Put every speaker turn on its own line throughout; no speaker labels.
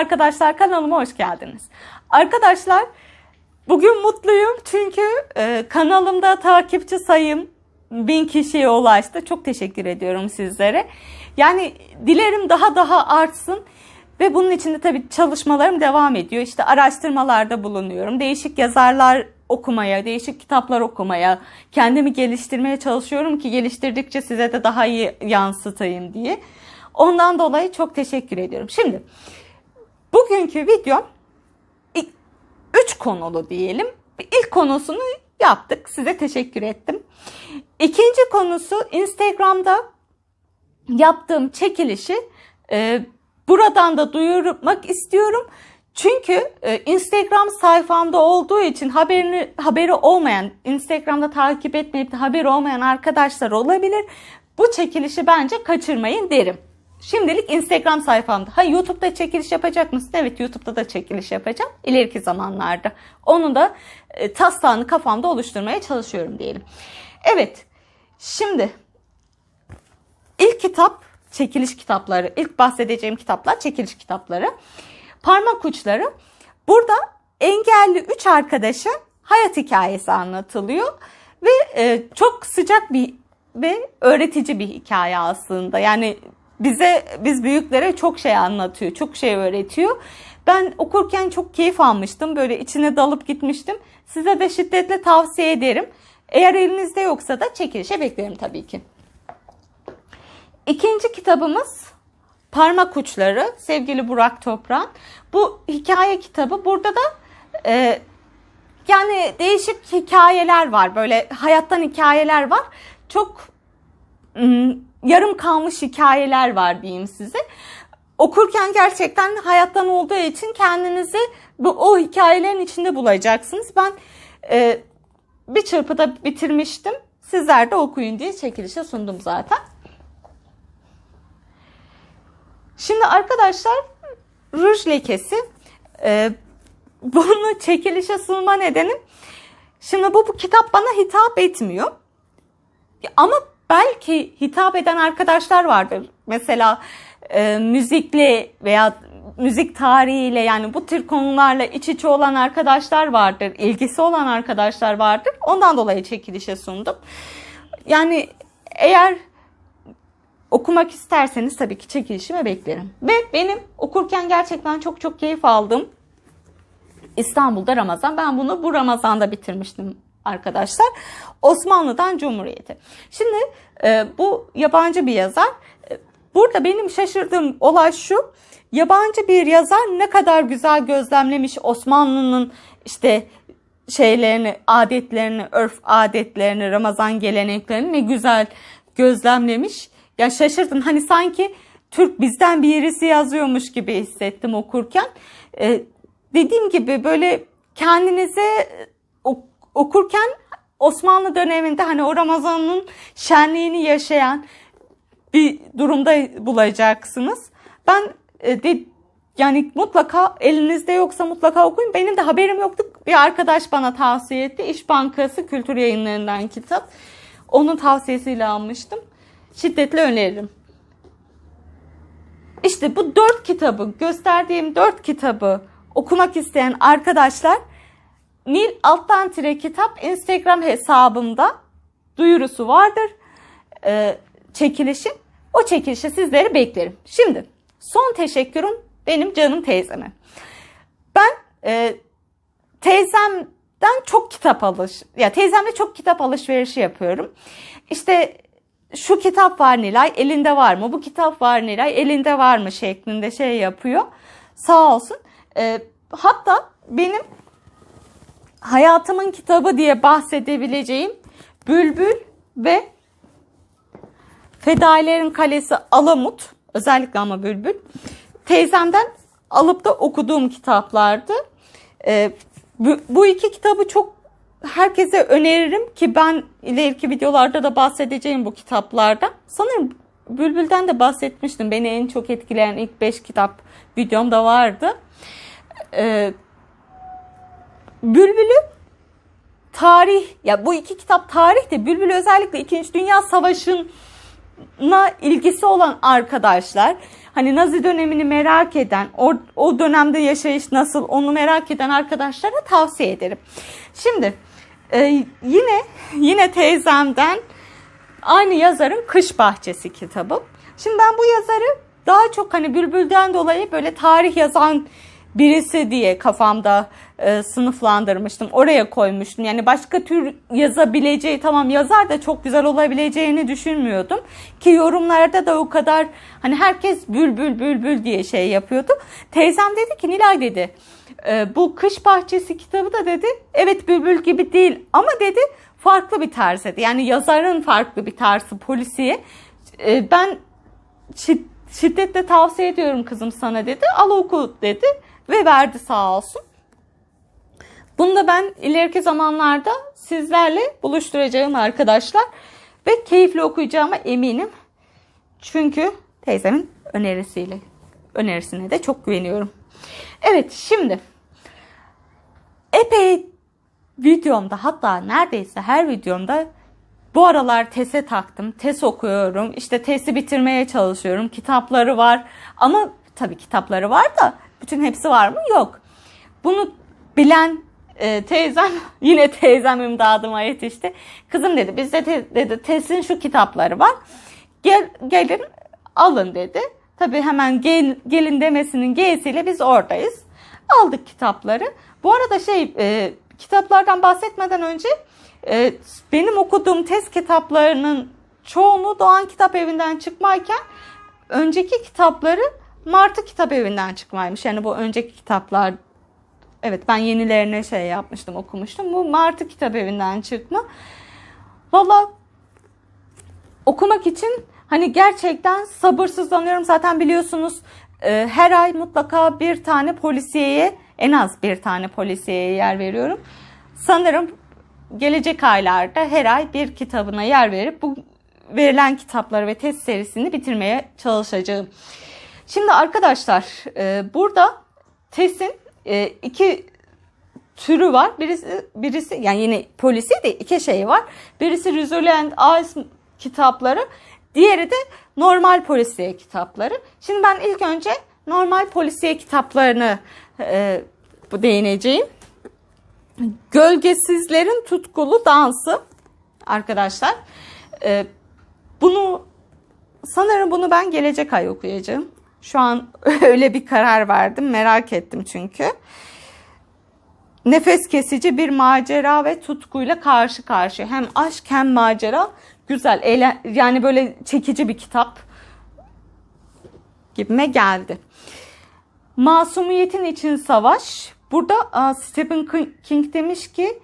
Arkadaşlar kanalıma hoş geldiniz. Arkadaşlar bugün mutluyum çünkü e, kanalımda takipçi sayım bin kişiye ulaştı. Çok teşekkür ediyorum sizlere. Yani dilerim daha daha artsın. Ve bunun için de tabii çalışmalarım devam ediyor. İşte araştırmalarda bulunuyorum. Değişik yazarlar okumaya, değişik kitaplar okumaya, kendimi geliştirmeye çalışıyorum ki geliştirdikçe size de daha iyi yansıtayım diye. Ondan dolayı çok teşekkür ediyorum. Şimdi bugünkü videom ilk- üç konulu diyelim. İlk konusunu yaptık. Size teşekkür ettim. İkinci konusu Instagram'da yaptığım çekilişi e, buradan da duyurmak istiyorum. Çünkü e, Instagram sayfamda olduğu için haberini haberi olmayan, Instagram'da takip etmeyip de haberi olmayan arkadaşlar olabilir. Bu çekilişi bence kaçırmayın derim. Şimdilik Instagram sayfamda. Ha YouTube'da çekiliş yapacak mısın? Evet YouTube'da da çekiliş yapacağım. ileriki zamanlarda. Onu da e, taslağını kafamda oluşturmaya çalışıyorum diyelim. Evet. Şimdi İlk kitap çekiliş kitapları. İlk bahsedeceğim kitaplar çekiliş kitapları. Parmak uçları. Burada engelli 3 arkadaşın hayat hikayesi anlatılıyor. Ve e, çok sıcak bir ve öğretici bir hikaye aslında. Yani bize biz büyüklere çok şey anlatıyor, çok şey öğretiyor. Ben okurken çok keyif almıştım. Böyle içine dalıp gitmiştim. Size de şiddetle tavsiye ederim. Eğer elinizde yoksa da çekilişe beklerim tabii ki. İkinci kitabımız Parmak Uçları sevgili Burak Toprak. Bu hikaye kitabı. Burada da e, yani değişik hikayeler var. Böyle hayattan hikayeler var. Çok yarım kalmış hikayeler var diyeyim size. Okurken gerçekten hayattan olduğu için kendinizi bu o hikayelerin içinde bulacaksınız. Ben e, bir çırpıda bitirmiştim. Sizler de okuyun diye çekilişe sundum zaten. Şimdi arkadaşlar ruj lekesi e, bunu çekilişe sunma nedenim şimdi bu, bu kitap bana hitap etmiyor. Ama belki hitap eden arkadaşlar vardır. Mesela e, müzikle veya müzik tarihiyle yani bu tür konularla iç içe olan arkadaşlar vardır. ilgisi olan arkadaşlar vardır. Ondan dolayı çekilişe sundum. Yani eğer okumak isterseniz tabii ki çekilişimi beklerim. Ve benim okurken gerçekten çok çok keyif aldım. İstanbul'da Ramazan. Ben bunu bu Ramazan'da bitirmiştim arkadaşlar. Osmanlı'dan Cumhuriyeti. Şimdi e, bu yabancı bir yazar. E, Burada benim şaşırdığım olay şu. Yabancı bir yazar ne kadar güzel gözlemlemiş Osmanlı'nın işte şeylerini, adetlerini, örf adetlerini, Ramazan geleneklerini ne güzel gözlemlemiş. Ya şaşırdım. Hani sanki Türk bizden birisi yazıyormuş gibi hissettim okurken. Ee, dediğim gibi böyle kendinize okurken Osmanlı döneminde hani o Ramazan'ın şenliğini yaşayan bir durumda bulacaksınız. Ben e, de, yani mutlaka elinizde yoksa mutlaka okuyun. Benim de haberim yoktu. Bir arkadaş bana tavsiye etti. İş Bankası Kültür Yayınları'ndan kitap. Onun tavsiyesiyle almıştım. Şiddetle öneririm. İşte bu dört kitabı, gösterdiğim dört kitabı okumak isteyen arkadaşlar Nil alttan tire kitap Instagram hesabımda duyurusu vardır. Ee, çekilişin. O çekilişi sizleri beklerim. Şimdi son teşekkürüm benim canım teyzeme. Ben e, teyzemden çok kitap alış ya teyzemle çok kitap alışverişi yapıyorum. İşte şu kitap var Nilay elinde var mı? Bu kitap var Nilay elinde var mı? şeklinde şey yapıyor. Sağ olsun. E, hatta benim hayatımın kitabı diye bahsedebileceğim Bülbül ve Fedailerin Kalesi Alamut özellikle ama Bülbül teyzemden alıp da okuduğum kitaplardı. Ee, bu, bu iki kitabı çok herkese öneririm ki ben ileriki videolarda da bahsedeceğim bu kitaplardan. Sanırım Bülbül'den de bahsetmiştim. Beni en çok etkileyen ilk 5 kitap videomda vardı. Ee, Bülbül'ü tarih ya bu iki kitap tarih de Bülbül özellikle 2. Dünya Savaşı'na ilgisi olan arkadaşlar hani Nazi dönemini merak eden, o, o dönemde yaşayış nasıl onu merak eden arkadaşlara tavsiye ederim. Şimdi e, yine yine teyzemden aynı yazarın Kış Bahçesi kitabı. Şimdi ben bu yazarı daha çok hani Bülbül'den dolayı böyle tarih yazan birisi diye kafamda e, sınıflandırmıştım. Oraya koymuştum. Yani başka tür yazabileceği tamam yazar da çok güzel olabileceğini düşünmüyordum. Ki yorumlarda da o kadar hani herkes bülbül bülbül diye şey yapıyordu. Teyzem dedi ki Nilay dedi e, bu kış bahçesi kitabı da dedi evet bülbül gibi değil ama dedi farklı bir tarz dedi. Yani yazarın farklı bir tarzı polisiye. E, ben şid- şiddetle tavsiye ediyorum kızım sana dedi. Al oku dedi ve verdi sağ olsun. Bunu da ben ileriki zamanlarda sizlerle buluşturacağım arkadaşlar. Ve keyifli okuyacağıma eminim. Çünkü teyzemin önerisiyle önerisine de çok güveniyorum. Evet şimdi epey videomda hatta neredeyse her videomda bu aralar TES'e taktım. TES okuyorum. İşte TES'i bitirmeye çalışıyorum. Kitapları var. Ama tabii kitapları var da bütün hepsi var mı? Yok. Bunu bilen e, teyzem yine teyzem imdadıma yetişti. Kızım dedi bizde te, dedi TES'in şu kitapları var. Gel, gelin alın dedi. Tabii hemen gel, gelin demesinin G'siyle biz oradayız. Aldık kitapları. Bu arada şey e, kitaplardan bahsetmeden önce e, benim okuduğum test kitaplarının çoğunu Doğan Kitap Evi'nden çıkmayken önceki kitapları Martı Kitap Evi'nden çıkmaymış. Yani bu önceki kitaplar evet ben yenilerine şey yapmıştım okumuştum. Bu Martı Kitap Evi'nden çıkma. Valla okumak için hani gerçekten sabırsızlanıyorum. Zaten biliyorsunuz e, her ay mutlaka bir tane polisiyeye en az bir tane polisiyeye yer veriyorum. Sanırım gelecek aylarda her ay bir kitabına yer verip bu verilen kitapları ve test serisini bitirmeye çalışacağım. Şimdi arkadaşlar e, burada testin e, iki türü var. Birisi birisi yani yine polisi de iki şey var. Birisi and Ice kitapları, diğeri de normal polisiye kitapları. Şimdi ben ilk önce normal polisiye kitaplarını e, değineceğim. Gölgesizlerin tutkulu dansı arkadaşlar. E, bunu sanırım bunu ben gelecek ay okuyacağım. Şu an öyle bir karar verdim. Merak ettim çünkü. Nefes kesici bir macera ve tutkuyla karşı karşıya. Hem aşk hem macera. Güzel. Eğlen, yani böyle çekici bir kitap gibime geldi. Masumiyetin için savaş. Burada Stephen King demiş ki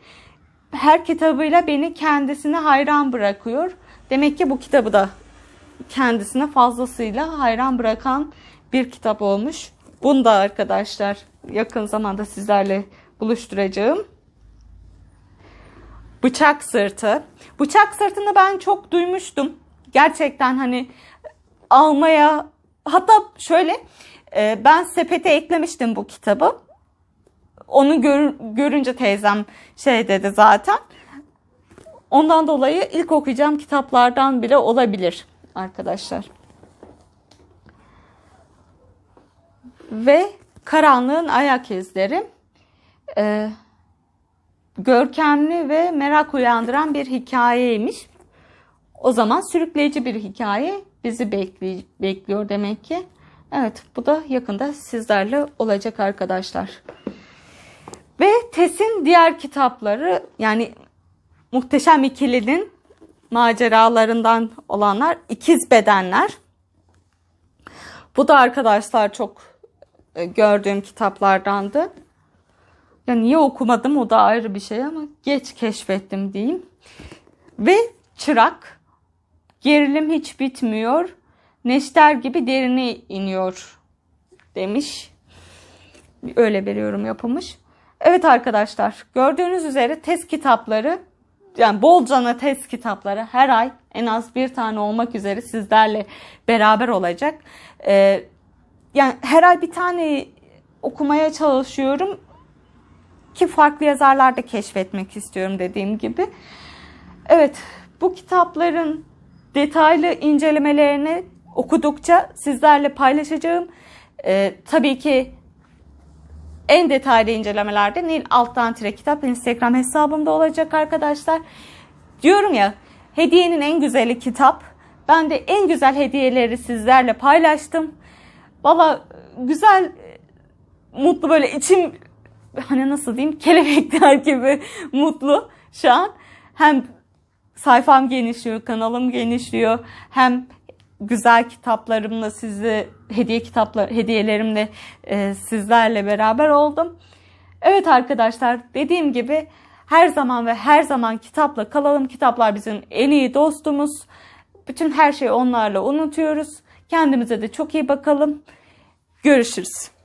her kitabıyla beni kendisine hayran bırakıyor. Demek ki bu kitabı da kendisine fazlasıyla hayran bırakan bir kitap olmuş. Bunu da arkadaşlar yakın zamanda sizlerle buluşturacağım. Bıçak sırtı. Bıçak sırtını ben çok duymuştum. Gerçekten hani almaya hatta şöyle e, ben sepete eklemiştim bu kitabı. Onu gör, görünce teyzem şey dedi zaten. Ondan dolayı ilk okuyacağım kitaplardan bile olabilir arkadaşlar. Ve Karanlığın Ayak İzleri. Ee, görkemli ve merak uyandıran bir hikayeymiş. O zaman sürükleyici bir hikaye bizi bekli bekliyor demek ki. Evet bu da yakında sizlerle olacak arkadaşlar. Ve TES'in diğer kitapları yani Muhteşem İkili'nin maceralarından olanlar ikiz bedenler. Bu da arkadaşlar çok e, gördüğüm kitaplardandı. Ya niye okumadım o da ayrı bir şey ama geç keşfettim diyeyim. Ve çırak gerilim hiç bitmiyor. Neşter gibi derine iniyor demiş. Öyle bir yorum yapılmış. Evet arkadaşlar gördüğünüz üzere test kitapları yani bolcana test kitapları her ay en az bir tane olmak üzere sizlerle beraber olacak. Ee, yani her ay bir tane okumaya çalışıyorum ki farklı yazarlar da keşfetmek istiyorum dediğim gibi. Evet bu kitapların detaylı incelemelerini okudukça sizlerle paylaşacağım. Ee, tabii ki en detaylı incelemelerde Nil Alttan Tire Kitap Instagram hesabımda olacak arkadaşlar. Diyorum ya hediyenin en güzeli kitap. Ben de en güzel hediyeleri sizlerle paylaştım. Valla güzel, mutlu böyle içim hani nasıl diyeyim kelebekler gibi mutlu şu an. Hem sayfam genişliyor, kanalım genişliyor. Hem güzel kitaplarımla sizi hediye kitaplar hediyelerimle e, sizlerle beraber oldum. Evet arkadaşlar dediğim gibi her zaman ve her zaman kitapla kalalım. Kitaplar bizim en iyi dostumuz. Bütün her şeyi onlarla unutuyoruz. Kendimize de çok iyi bakalım. Görüşürüz.